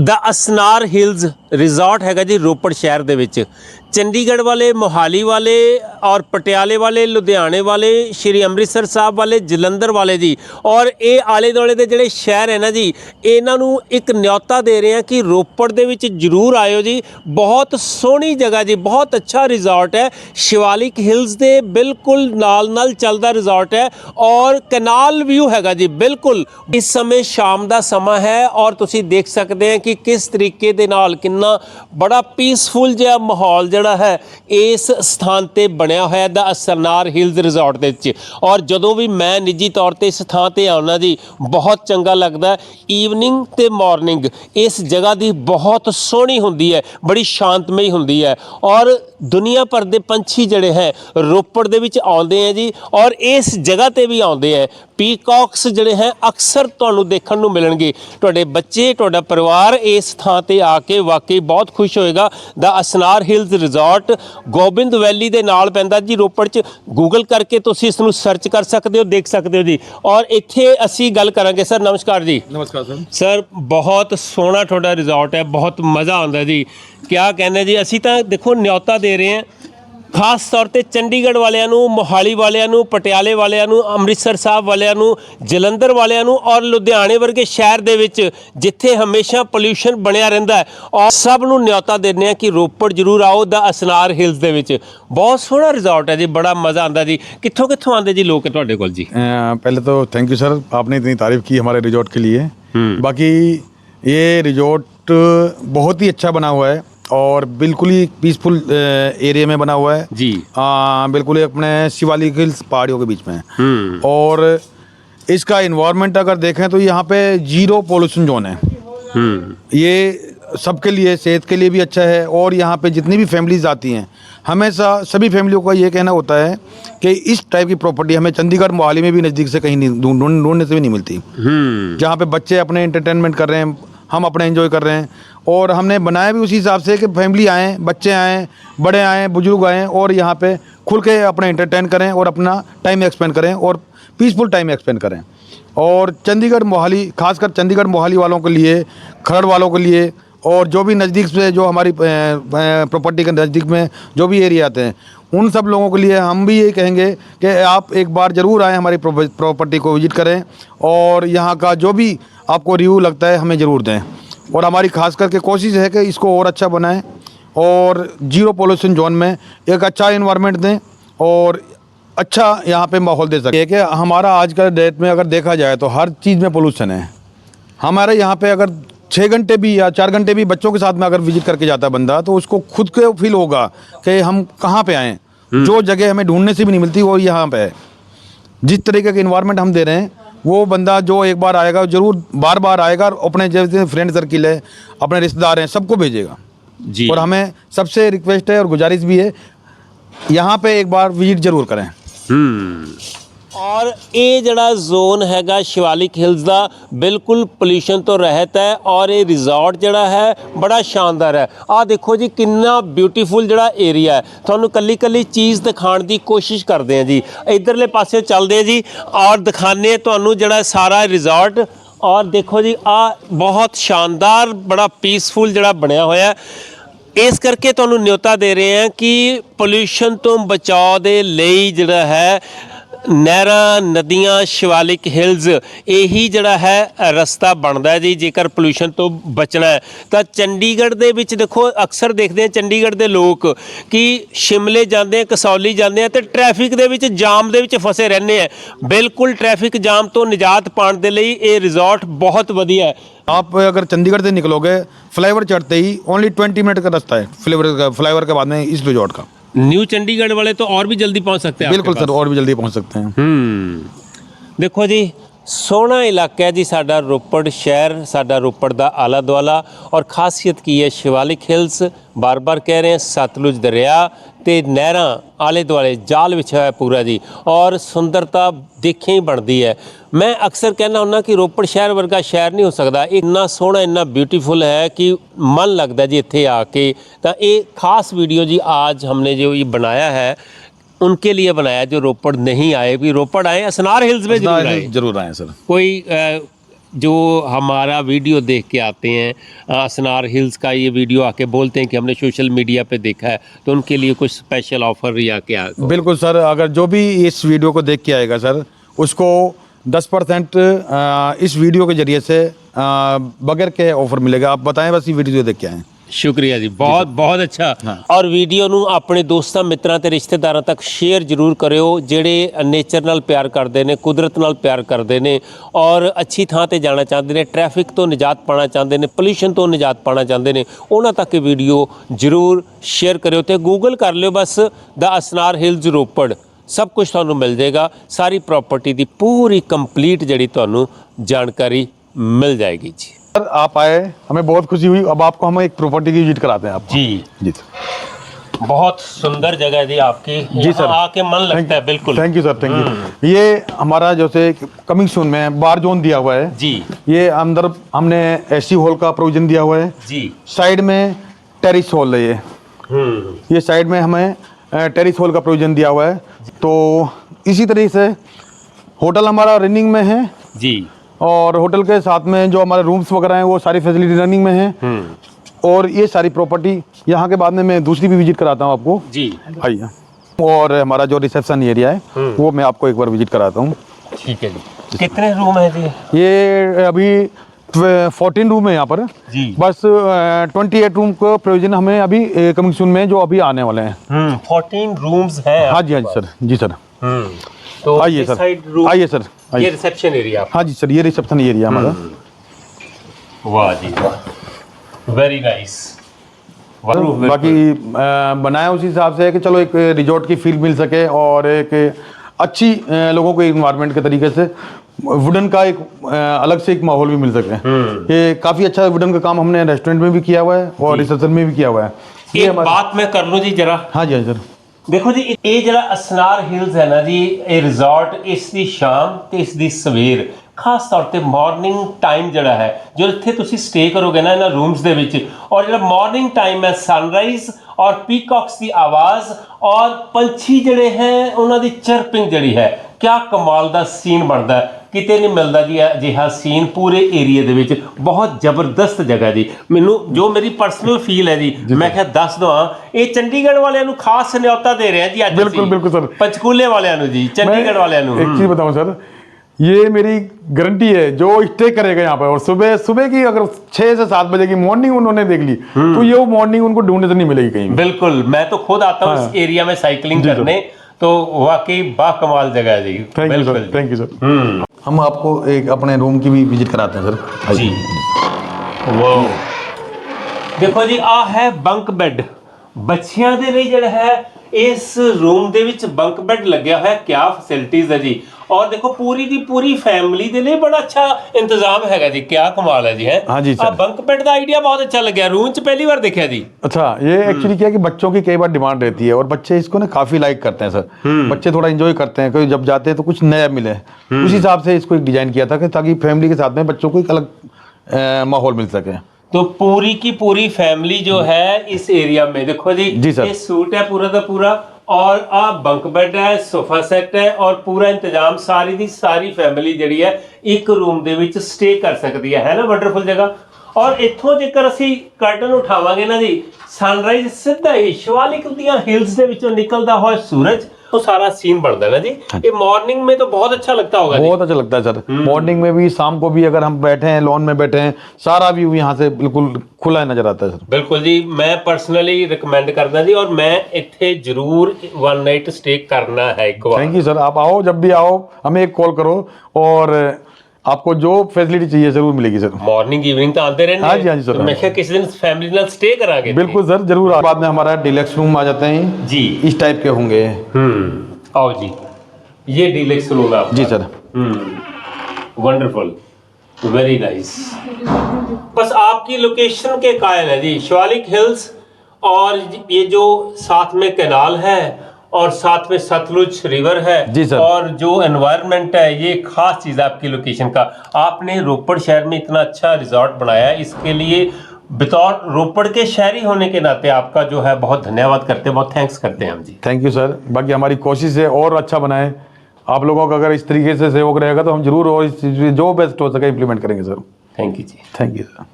ਦਾ ਅਸਨਾਰ hills resort ਹੈਗਾ ਜੀ ਰੋਪੜ ਸ਼ਹਿਰ ਦੇ ਵਿੱਚ। ਚੰਡੀਗੜ੍ਹ ਵਾਲੇ, ਮੋਹਾਲੀ ਵਾਲੇ ਔਰ ਪਟਿਆਲੇ ਵਾਲੇ, ਲੁਧਿਆਣੇ ਵਾਲੇ, ਸ਼੍ਰੀ ਅੰਮ੍ਰਿਤਸਰ ਸਾਹਿਬ ਵਾਲੇ, ਜਲੰਧਰ ਵਾਲੇ ਜੀ। ਔਰ ਇਹ ਆਲੇ ਦੁਆਲੇ ਦੇ ਜਿਹੜੇ ਸ਼ਹਿਰ ਹੈ ਨਾ ਜੀ, ਇਹਨਾਂ ਨੂੰ ਇੱਕ ਨਿਯੋਤਾ ਦੇ ਰਹੇ ਆ ਕਿ ਰੋਪੜ ਦੇ ਵਿੱਚ ਜ਼ਰੂਰ ਆਇਓ ਜੀ। ਬਹੁਤ ਸੋਹਣੀ ਜਗ੍ਹਾ ਜੀ, ਬਹੁਤ ਅੱਛਾ ਰਿਜ਼ੋਰਟ ਹੈ। ਸ਼ਿਵਾਲਿਕ ਹਿਲਸ ਦੇ ਬਿਲਕੁਲ ਨਾਲ ਨਾਲ ਚੱਲਦਾ ਰਿਜ਼ੋਰਟ ਹੈ ਔਰ ਕਨਾਲ ਵਿਊ ਹੈਗਾ ਜੀ, ਬਿਲਕੁਲ। ਇਸ ਸਮੇਂ ਸ਼ਾਮ ਦਾ ਸਮਾਂ ਹੈ ਔਰ ਤੁਸੀਂ ਦੇਖ ਸਕਦੇ ਆ ਕਿ ਕਿਸ ਤਰੀਕੇ ਦੇ ਨਾਲ ਕਿੰਨਾ ਬੜਾ ਪੀਸਫੁਲ ਜਿਹਾ ਮਾਹੌਲ ਜਿਹੜਾ ਹੈ, ਇਸ ਸਥਾਨ ਤੇ ਬਣਿਆ ਹੋਇਆ ਦਾ ਅਸਰਨਾਰ ਹਿਲਜ਼ ਰਿਜ਼ੋਰਟ ਦੇ ਵਿੱਚ। ਔਰ ਜਦੋਂ ਵੀ ਮੈਂ ਨਿੱਜੀ ਤੌਰ ਤੇ ਇਸ ਥਾਂ ਤੇ ਆਉਣਾ ਜੀ, ਬਹੁਤ ਚੰਗਾ ਲੱਗਦਾ ਈਵਨਿੰਗ ਤੇ ਮਾਰਨਿੰਗ ਇਸ ਜਗ੍ਹਾ ਦੀ ਬਹੁਤ ਸੋਹਣੀ ਹੁੰਦੀ ਹੈ, ਬੜੀ ਸ਼ਾਂਤਮਈ ਹੁੰਦੀ ਹੈ। ਔਰ ਦੁਨੀਆ ਭਰ ਦੇ ਪੰਛੀ ਜਿਹੜੇ ਹੈ, ਰੋਪੜ ਦੇ ਵਿੱਚ ਆਉਂਦੇ ਆ ਜੀ, ਔਰ ਇਸ ਜਗ੍ਹਾ ਤੇ ਵੀ ਆਉਂਦੇ ਆ ਪੀਕੌਕਸ ਜਿਹੜੇ ਹੈ ਅਕਸਰ ਤੁਹਾਨੂੰ ਦੇਖਣ ਨੂੰ ਮਿਲਣਗੇ। ਤੁਹਾਡੇ ਬੱਚੇ ਤੁਹਾਡਾ ਪਰਿਵਾਰ ਇਸ ਥਾਂ ਤੇ ਆ ਕੇ ਵਾਕਈ ਬਹੁਤ ਖੁਸ਼ ਹੋਏਗਾ। ਦਾ Asnar hills resort Gobind valley ਦੇ ਨਾਲ ਪੈਂਦਾ ਜੀ ਰੋਪੜ 'ਚ। ਗੂਗਲ ਕਰਕੇ ਤੁਸੀਂ ਇਸ ਨੂੰ ਸਰਚ ਕਰ ਸਕਦੇ ਹੋ ਦੇਖ ਸਕਦੇ ਹੋ ਜੀ। ਔਰ ਇੱਥੇ ਅਸੀਂ ਗੱਲ ਕਰਾਂਗੇ ਸਰ ਨਮਸਕਾਰ ਜੀ। ਨਮਸਕਾਰ ਸਰ। ਸਰ ਬਹੁਤ ਸੋਹਣਾ ਤੁਹਾਡਾ ਰਿਜ਼ੋਰਟ ਹੈ ਬਹੁਤ ਮਜ਼ਾ ਆਉਂਦਾ ਜੀ। ਕਿਆ ਕਹਿੰਦੇ ਜੀ ਅਸੀਂ ਤਾਂ ਦੇਖੋ ਨਿਯੋਤਾ ਦੇ ਰਹੇ ਹਾਂ। ਖਾਸ ਤੌਰ ਤੇ ਚੰਡੀਗੜ੍ਹ ਵਾਲਿਆਂ ਨੂੰ ਮੋਹਾਲੀ ਵਾਲਿਆਂ ਨੂੰ ਪਟਿਆਲੇ ਵਾਲਿਆਂ ਨੂੰ ਅੰਮ੍ਰਿਤਸਰ ਸਾਹਿਬ ਵਾਲਿਆਂ ਨੂੰ ਜਲੰਧਰ ਵਾਲਿਆਂ ਨੂੰ ਔਰ ਲੁਧਿਆਣੇ ਵਰਗੇ ਸ਼ਹਿਰ ਦੇ ਵਿੱਚ ਜਿੱਥੇ ਹਮੇਸ਼ਾ ਪੋਲਿਊਸ਼ਨ ਬਣਿਆ ਰਹਿੰਦਾ ਹੈ ਔਰ ਸਭ ਨੂੰ ਨਿਯੋਤਾ ਦਿੰਦੇ ਆ ਕਿ ਰੋਪੜ ਜ਼ਰੂਰ ਆਓ ਦਾ ਅਸਨਾਰ ਹਿਲਸ ਦੇ ਵਿੱਚ ਬਹੁਤ ਸੋਹਣਾ ਰਿਜ਼ੋਰਟ ਹੈ ਜੀ ਬੜਾ ਮਜ਼ਾ ਆਉਂਦਾ ਜੀ ਕਿੱਥੋਂ ਕਿੱਥੋਂ ਆਉਂਦੇ ਜੀ ਲੋਕ ਤੁਹਾਡੇ ਕੋਲ ਜੀ अ, पहले तो थैंक यू सर आपने इतनी तारीफ की हमारे रिजॉर्ट के लिए बाकी ये रिजॉर्ट बहुत ही अच्छा बना हुआ है और बिल्कुल ही पीसफुल एरिया में बना हुआ है। जी। आ, बिल्कुल ही अपने शिवालिक हिल्स पहाड़ियों के बीच में हम्म। और इसका इन्वायरमेंट अगर देखें तो यहाँ पे ज़ीरो पोल्यूशन जोन है। हम्म। ये सबके लिए सेहत के लिए भी अच्छा है और यहाँ पे जितनी भी फैमिलीज़ आती हैं हमेशा सभी फैमिलियों का ये कहना होता है कि इस टाइप की प्रॉपर्टी हमें चंडीगढ़ मोहाली में भी नज़दीक से कहीं नहीं ढूंढ ढूंढ- ढूँढने से भी नहीं मिलती। हम्म। जहाँ पे बच्चे अपने एंटरटेनमेंट कर रहे हैं हम अपने एंजॉय कर रहे हैं और हमने बनाया भी उसी हिसाब से कि फैमिली आएँ, बच्चे आएँ, बड़े आएँ, बुज़ुर्ग आएँ और यहाँ पे खुल के अपना एंटरटेन करें और अपना टाइम एक्सपेंड करें और पीसफुल टाइम एक्सपेंड करें। और चंडीगढ़ मोहाली, खासकर चंडीगढ़ मोहाली वालों के लिए, खरड़ वालों के लिए और जो भी नज़दीक से जो हमारी प्रॉपर्टी के नज़दीक में जो भी एरिया आते हैं, उन सब लोगों के लिए हम भी यही कहेंगे कि आप एक बार ज़रूर आएँ हमारी प्रॉपर्टी को विज़िट करें और यहाँ का जो भी आपको रिव्यू लगता है हमें ज़रूर दें। और हमारी खास करके कोशिश है कि इसको और अच्छा बनाएँ और ज़ीरो पोल्यूशन जोन में एक अच्छा इन्वायरमेंट दें और अच्छा यहाँ पे माहौल दे सके। कि हमारा आज का डेट में अगर देखा जाए तो हर चीज़ में पोल्यूशन है। हमारे यहाँ पे अगर छः घंटे भी या चार घंटे भी बच्चों के साथ में अगर विज़िट करके जाता है बंदा तो उसको खुद को फील होगा कि हम कहाँ पे आए। जो जगह हमें ढूँढने से भी नहीं मिलती वो यहाँ पे है। जिस तरीके का इन्वायरमेंट हम दे रहे हैं वो बंदा जो एक बार आएगा ज़रूर बार बार आएगा और अपने जैसे फ्रेंड सर्किल है अपने रिश्तेदार हैं सबको भेजेगा। जी। और हमें सबसे रिक्वेस्ट है और गुजारिश भी है यहाँ पे एक बार विज़िट ज़रूर करें। ਹੂੰ ਔਰ ਇਹ ਜਿਹੜਾ ਜ਼ੋਨ ਹੈਗਾ ਸ਼ਿਵਾਲਿਕ ਹਿਲਸ ਦਾ ਬਿਲਕੁਲ ਪੋਲੂਸ਼ਨ ਤੋਂ ਰਹਿਤ ਹੈ ਔਰ ਇਹ ਰਿਜ਼ੋਰਟ ਜਿਹੜਾ ਹੈ ਬੜਾ ਸ਼ਾਨਦਾਰ ਹੈ। ਆਹ ਦੇਖੋ ਜੀ, ਕਿੰਨਾ ਬਿਊਟੀਫੁਲ ਜਿਹੜਾ ਏਰੀਆ ਹੈ। ਤੁਹਾਨੂੰ ਕੱਲੀ ਕੱਲੀ ਚੀਜ਼ ਦਿਖਾਉਣ ਦੀ ਕੋਸ਼ਿਸ਼ ਕਰਦੇ ਆ ਜੀ। ਇਧਰਲੇ ਪਾਸੇ ਚੱਲਦੇ ਆ ਜੀ ਔਰ ਦਿਖਾਣੇ ਤੁਹਾਨੂੰ ਜਿਹੜਾ ਸਾਰਾ ਰਿਜ਼ੋਰਟ ਔਰ ਦੇਖੋ ਜੀ ਆ ਬਹੁਤ ਸ਼ਾਨਦਾਰ, ਬੜਾ ਪੀਸਫੁਲ ਜਿਹੜਾ ਬਣਿਆ ਹੋਇਆ ਹੈ। ਇਸ ਕਰਕੇ ਤੁਹਾਨੂੰ ਨਿਯੋਤਾ ਦੇ ਰਹੇ ਹਾਂ ਕਿ ਪੋਲੂਸ਼ਨ ਤੋਂ ਬਚਾਅ ਦੇ ਲਈ ਜਿਹੜਾ ਹੈ ਨਹਿਰਾਂ ਨਦੀਆਂ ਸ਼ਿਵਾਲਿਕ ਹਿਲਸ ਇਹੀ ਜਿਹੜਾ ਹੈ ਰਸਤਾ ਬਣਦਾ ਹੈ ਜੀ ਜੇਕਰ ਪੋਲੂਸ਼ਨ ਤੋਂ ਬਚਣਾ ਹੈ ਤਾਂ ਚੰਡੀਗੜ੍ਹ ਦੇ ਵਿੱਚ ਦੇਖੋ ਅਕਸਰ ਦੇਖਦੇ ਆ ਚੰਡੀਗੜ੍ਹ ਦੇ ਲੋਕ ਕਿ ਸ਼ਿਮਲੇ ਜਾਂਦੇ ਆ ਕਸੌਲੀ ਜਾਂਦੇ ਆ ਤੇ ਟ੍ਰੈਫਿਕ ਦੇ ਵਿੱਚ ਜਾਮ ਦੇ ਵਿੱਚ ਫਸੇ ਰਹਿੰਦੇ ਆ ਬਿਲਕੁਲ ਟ੍ਰੈਫਿਕ ਜਾਮ ਤੋਂ ਨਿਜਾਤ ਪਾਉਣ ਦੇ ਲਈ ਇਹ ਰਿਜ਼ੋਰਟ ਬਹੁਤ ਵਧੀਆ ਹੈ आप अगर चंडीगढ़ से निकलोगे फ्लाईओवर चढ़ते ही ओनली ट्वेंटी मिनट का रास्ता है फ्लाईओवर का फ्लाईओवर के बाद में इस रिजॉर्ट का न्यू चंडीगढ़ वाले तो और भी जल्दी पहुंच सकते हैं आपके बिल्कुल सर पास। और भी जल्दी पहुंच सकते हैं हम्म देखो जी ਸੋਹਣਾ ਇਲਾਕਾ ਹੈ ਜੀ ਸਾਡਾ ਰੋਪੜ ਸ਼ਹਿਰ, ਸਾਡਾ ਰੋਪੜ ਦਾ ਆਲਾ ਦੁਆਲਾ ਔਰ ਖਾਸੀਅਤ ਕੀ ਹੈ, ਸ਼ਿਵਾਲਿਕ ਹਿਲਸ ਬਾਰ-ਬਾਰ ਕਹਿ ਰਹੇ ਹਾਂ, ਸਤਲੁਜ ਦਰਿਆ ਤੇ ਨਹਿਰਾਂ ਆਲੇ ਦੁਆਲੇ ਜਾਲ ਵਿਛਿਆ ਹੈ ਪੂਰਾ ਜੀ ਔਰ ਸੁੰਦਰਤਾ ਦੇਖੇ ਹੀ ਬਣਦੀ ਹੈ। ਮੈਂ ਅਕਸਰ ਕਹਿੰਦਾ ਹੁੰਦਾ ਕਿ ਰੋਪੜ ਸ਼ਹਿਰ ਵਰਗਾ ਸ਼ਹਿਰ ਨਹੀਂ ਹੋ ਸਕਦਾ। ਇੰਨਾ ਸੋਹਣਾ, ਇੰਨਾ ਬਿਊਟੀਫੁਲ ਹੈ ਕਿ ਮਨ ਲੱਗਦਾ ਜੀ ਇੱਥੇ ਆ ਕੇ। ਤਾਂ ਇਹ ਖਾਸ ਵੀਡੀਓ ਜੀ ਅੱਜ ਹਮਨੇ ਜੋ ਇਹ ਬਣਾਇਆ ਹੈ उनके लिए बनाया जो रोपड़ नहीं आए भी रोपड़ आए असनार हिल्स में ज़रूर आए। ज़रूर आए सर। कोई जो हमारा वीडियो देख के आते हैं असनार हिल्स का ये वीडियो आके बोलते हैं कि हमने सोशल मीडिया पे देखा है तो उनके लिए कुछ स्पेशल ऑफ़र या क्या? बिल्कुल सर अगर जो भी इस वीडियो को देख के आएगा सर उसको 10 परसेंट इस वीडियो के ज़रिए से बगैर के ऑफ़र मिलेगा। आप बताएँ बस ये वीडियो देख के आएँ। ਸ਼ੁਕਰੀਆ ਜੀ ਬਹੁਤ ਬਹੁਤ ਅੱਛਾ। ਔਰ ਵੀਡੀਓ ਨੂੰ ਆਪਣੇ ਦੋਸਤਾਂ ਮਿੱਤਰਾਂ ਤੇ ਰਿਸ਼ਤੇਦਾਰਾਂ ਤੱਕ ਸ਼ੇਅਰ ਜ਼ਰੂਰ ਕਰਿਓ ਜਿਹੜੇ ਨੇਚਰ ਨਾਲ ਪਿਆਰ ਕਰਦੇ ਨੇ ਕੁਦਰਤ ਨਾਲ ਪਿਆਰ ਕਰਦੇ ਨੇ ਔਰ ਅੱਛੀ ਥਾਂ ਤੇ ਜਾਣਾ ਚਾਹੁੰਦੇ ਨੇ ਟ੍ਰੈਫਿਕ ਤੋਂ ਨਿਜਾਤ ਪਾਣਾ ਚਾਹੁੰਦੇ ਨੇ ਪੋਲੂਸ਼ਨ ਤੋਂ ਨਿਜਾਤ ਪਾਣਾ ਚਾਹੁੰਦੇ ਨੇ ਉਹਨਾਂ ਤੱਕ ਇਹ ਵੀਡੀਓ ਜ਼ਰੂਰ ਸ਼ੇਅਰ ਕਰਿਓ ਤੇ ਗੂਗਲ ਕਰ ਲਿਓ ਬਸ ਦਾ ਅਸਨਾਰ ਹਿਲਜ਼ ਰੋਪੜ। ਸਭ ਕੁਝ ਤੁਹਾਨੂੰ ਮਿਲ ਜਾਏਗਾ ਸਾਰੀ ਪ੍ਰਾਪਰਟੀ ਦੀ ਪੂਰੀ ਕੰਪਲੀਟ ਜਿਹੜੀ ਤੁਹਾਨੂੰ ਜਾਣਕਾਰੀ ਮਿਲ ਜਾਏਗੀ ਜੀ। सर आप आए हमें बहुत खुशी हुई। अब आपको हम एक प्रॉपर्टी की विज़िट कराते हैं आपको। जी। जी सर। बहुत सुंदर जगह जी आपकी। जी सर। आके मन लगता है बिल्कुल। Thank you sir thank you ये हमारा जैसे कमिंग सून में बार जोन दिया हुआ है। जी। ये अंदर हमने एसी हॉल का प्रोविज़न दिया हुआ है। जी। साइड में टेरिस हॉल है ये। हम्म। ये साइड में हमें टेरिस हॉल का प्रोविज़न दिया हुआ है। तो इसी तरीके से होटल हमारा रनिंग में है। जी। और होटल के साथ में जो हमारे रूम्स वगैरह हैं वो सारी फैसिलिटी रनिंग में है। हम्म। और ये सारी प्रॉपर्टी यहाँ के बाद में मैं दूसरी भी विज़िट कराता हूँ आपको। जी। आइए और हमारा जो रिसेप्शन एरिया है वो मैं आपको एक बार विज़िट कराता हूँ। ठीक है जी। कितने रूम है जी? ये अभी फोर्टीन रूम है यहाँ पर। जी। बस ट्वेंटी एट रूम का प्रोविज़न हमें अभी कमिंग सून में जो अभी आने वाले हैं। हम्म फोर्टीन रूम्स हैं हाँ जी हाँ जी सर। जी सर। हम्म तो आइए सर। आइए सर। ये रिसेप्शन एरिया हाँ जी सर ये रिसेप्शन एरिया हमारा। वाह जी वाह। वेरी नाइस बाकी बनाया उसी हिसाब से है कि चलो एक रिजॉर्ट की फील मिल सके और एक अच्छी लोगों को इन्वायरमेंट के तरीके से वुडन का एक अलग से एक माहौल भी मिल सके। ये काफ़ी अच्छा वुडन का काम हमने रेस्टोरेंट में भी किया हुआ है और रिसेप्शन में भी किया हुआ है। एक बात मैं कर लूँ जी जरा। हाँ जी हाँ सर। ਦੇਖੋ ਜੀ, ਇਹ ਜਿਹੜਾ ਅਸਨਾਰ ਹਿਲਸ ਹੈ ਨਾ ਜੀ, ਇਹ ਰਿਜ਼ੋਰਟ ਇਸ ਦੀ ਸ਼ਾਮ ਤੇ ਇਸ ਦੀ ਸਵੇਰ। ਖਾਸ ਤੌਰ ਤੇ ਮਾਰਨਿੰਗ ਟਾਈਮ ਜਿਹੜਾ ਹੈ, ਜੋ ਇੱਥੇ ਤੁਸੀਂ ਸਟੇ ਕਰੋਗੇ ਨਾ ਇਹਨਾਂ ਰੂਮਸ ਦੇ ਵਿੱਚ, ਔਰ ਜਿਹੜਾ ਮਾਰਨਿੰਗ ਟਾਈਮ ਹੈ ਸਨਰਾਈਜ਼ ਔਰ ਪੀਕਾਕਸ ਦੀ ਆਵਾਜ਼ ਔਰ ਪੰਛੀ ਜਿਹੜੇ ਹੈ, ਉਹਨਾਂ ਦੀ ਚਰਪਿੰਗ ਜਿਹੜੀ ਹੈ, ਕਿਆ ਕਮਾਲ ਦਾ ਸੀਨ ਬਣਦਾ ਹੈ। ਕਿਤੇ ਨਹੀਂ ਮਿਲਦਾ ਜੀ ਇਹ ਅਜਿਹਾ ਸੀਨ ਪੂਰੇ ਏਰੀਆ ਦੇ ਵਿੱਚ ਬਹੁਤ ਜ਼ਬਰਦਸਤ ਜਗ੍ਹਾ ਜੀ ਮੈਨੂੰ ਜੋ ਮੇਰੀ ਪਰਸਨਲ ਫੀਲ ਹੈ ਜੀ ਮੈਂ ਕਿਹਾ ਦੱਸ ਦਵਾਂ ਇਹ ਚੰਡੀਗੜ੍ਹ ਵਾਲਿਆਂ ਨੂੰ ਖਾਸ ਨਿਯੋਤਾ ਦੇ ਰਹੇ ਹਾਂ ਜੀ ਅੱਜ ਬਿਲਕੁਲ, ਅਸੀਂ। ਬਿਲਕੁਲ ਸਰ। ਪੰਚਕੂਲੇ ਵਾਲਿਆਂ ਨੂੰ ਜੀ ਚੰਡੀਗੜ੍ਹ ਵਾਲਿਆਂ ਨੂੰ एक चीज बताऊं सर ये मेरी गारंटी है जो स्टे करेगा यहाँ पर और सुबह सुबह की अगर छह से सात बजे की मॉर्निंग उन्होंने देख ली तो ये वो मॉर्निंग उनको ढूंढने से नहीं मिलेगी कहीं भी। बिल्कुल मैं तो खुद आता हूँ इस एरिया में साइकिलिंग जी, सर। करने तो वाकई बाकमाल जगह है जी। थैंक यू सर हम आपको एक अपने रूम की भी विज़िट कराते हैं सर जी। वो देखो जी आ है बंक बेड ਬੱਚਿਆਂ ਦੇ ਲਈ ਜਿਹੜਾ ਹੈ ਇਸ ਰੂਮ ਦੇ ਵਿੱਚ ਬੰਕ ਬੈੱਡ ਲੱਗਿਆ ਹੋਇਆ ਕਿਆ ਫੈਸਿਲਿਟੀਜ਼ ਹੈ ਜੀ ਔਰ ਦੇਖੋ ਪੂਰੀ ਦੀ ਪੂਰੀ ਫੈਮਿਲੀ ਦੇ ਲਈ ਬੜਾ ਅੱਛਾ ਇੰਤਜ਼ਾਮ ਹੈਗਾ ਜੀ ਕਿਆ ਕਮਾਲ ਹੈ ਜੀ ਹੈ हाँ जी, ਆ सर। ਬੰਕ ਬੈੱਡ ਦਾ ਆਈਡੀਆ ਬਹੁਤ ਅੱਛਾ ਲੱਗਿਆ ਰੂਮ 'ਚ ਪਹਿਲੀ ਵਾਰ ਦੇਖਿਆ ਜੀ अच्छा ये एक्चुअली क्या है कि बच्चों की कई बार डिमांड रहती है और बच्चे इसको ना काफी लाइक करते हैं सर बच्चे थोड़ा एंजॉय करते हैं कोई जब जाते हैं तो कुछ नया मिले उस हिसाब से इसको एक डिजाइन किया था कि ताकि फैमिली के साथ में बच्चों को एक अलग अ, माहौल मिल सके तो पूरी की पूरी फैमिली जो है इस एरिया में देखो जी जी सर। ये सूट है पूरा का पूरा और आ बंक बेड है सोफा सेट है और पूरा इंतजाम सारी ਦੀ ਸਾਰੀ ਫੈਮਿਲੀ ਜਿਹੜੀ ਹੈ ਇੱਕ ਰੂਮ ਦੇ ਵਿੱਚ ਸਟੇ ਕਰ ਸਕਦੀ ਹੈ ਹੈ ਨਾ ਵੰਡਰਫੁਲ ਜਗ੍ਹਾ ਔਰ ਇੱਥੋਂ ਜੇਕਰ ਅਸੀਂ ਕਰਟਨ ਉਠਾਵਾਂਗੇ ਨਾ ਜੀ ਸਨਰਾਈਜ਼ ਸਿੱਧਾ ਹੀ ਸ਼ਿਵਾਲਿਕ ਦੀਆਂ ਹਿਲਸ ਦੇ ਵਿੱਚੋਂ ਨਿਕਲਦਾ ਹੋਇਆ ਸੂਰਜ तो सारा सीन बढ़ता है ना जी। ये मॉर्निंग में तो बहुत अच्छा लगता होगा बहुत अच्छा लगता है सर। हम्म। मॉर्निंग में भी शाम को भी अगर हम बैठे हैं लॉन में बैठे हैं सारा व्यू यहाँ से बिल्कुल खुला नज़र आता है सर। बिल्कुल जी मैं पर्सनली रिकमेंड करना जी और मैं इतने ज़रूर वन नाइट स्टे करना है एक बार। थैंक यू सर आप आओ जब भी आओ हमें एक कॉल करो और आपको जो फैसिलिटी चाहिए जरूर मिलेगी सर ਮਾਰਨਿੰਗ ਈਵਨਿੰਗ ਤਾਂ ਆਉਂਦੇ ਰਹਿੰਦੇ हाँ जी, हाँ जी, सर। ਤੇ ਮੈਂ ਕਿਹਾ ਕਿਸੇ ਦਿਨ ਫੈਮਿਲੀ ਨਾਲ ਸਟੇ ਕਰਾਂਗੇ बिल्कुल सर जरूर आओ। बाद में हमारा डिलक्स रूम आ जाते हैं जी इस टाइप के होंगे हम्म आओ जी ये डीलक्स रूम है आपका। जी sir hmm wonderful very nice बस आपकी लोकेशन के कायल है जी शिवालिक हिल्स और ये जो साथ में कैनाल है और साथ में सतलुज रिवर है जी सर। और जो एनवायरनमेंट है ये खास चीज़ है आपकी लोकेशन का। आपने रोपड़ शहर में इतना अच्छा रिजॉर्ट बनाया इसके लिए बतौर रोपड़ के शहरी होने के नाते आपका जो है बहुत धन्यवाद करते हैं बहुत थैंक्स करते हैं हम जी। थैंक यू सर बाकी हमारी कोशिश है और अच्छा बनाए। आप लोगों का अगर इस तरीके से सहयोग रहेगा तो हम ज़रूर और इस चीज़ जो बेस्ट हो सके इम्प्लीमेंट करेंगे sir thank you ji. Thank you sir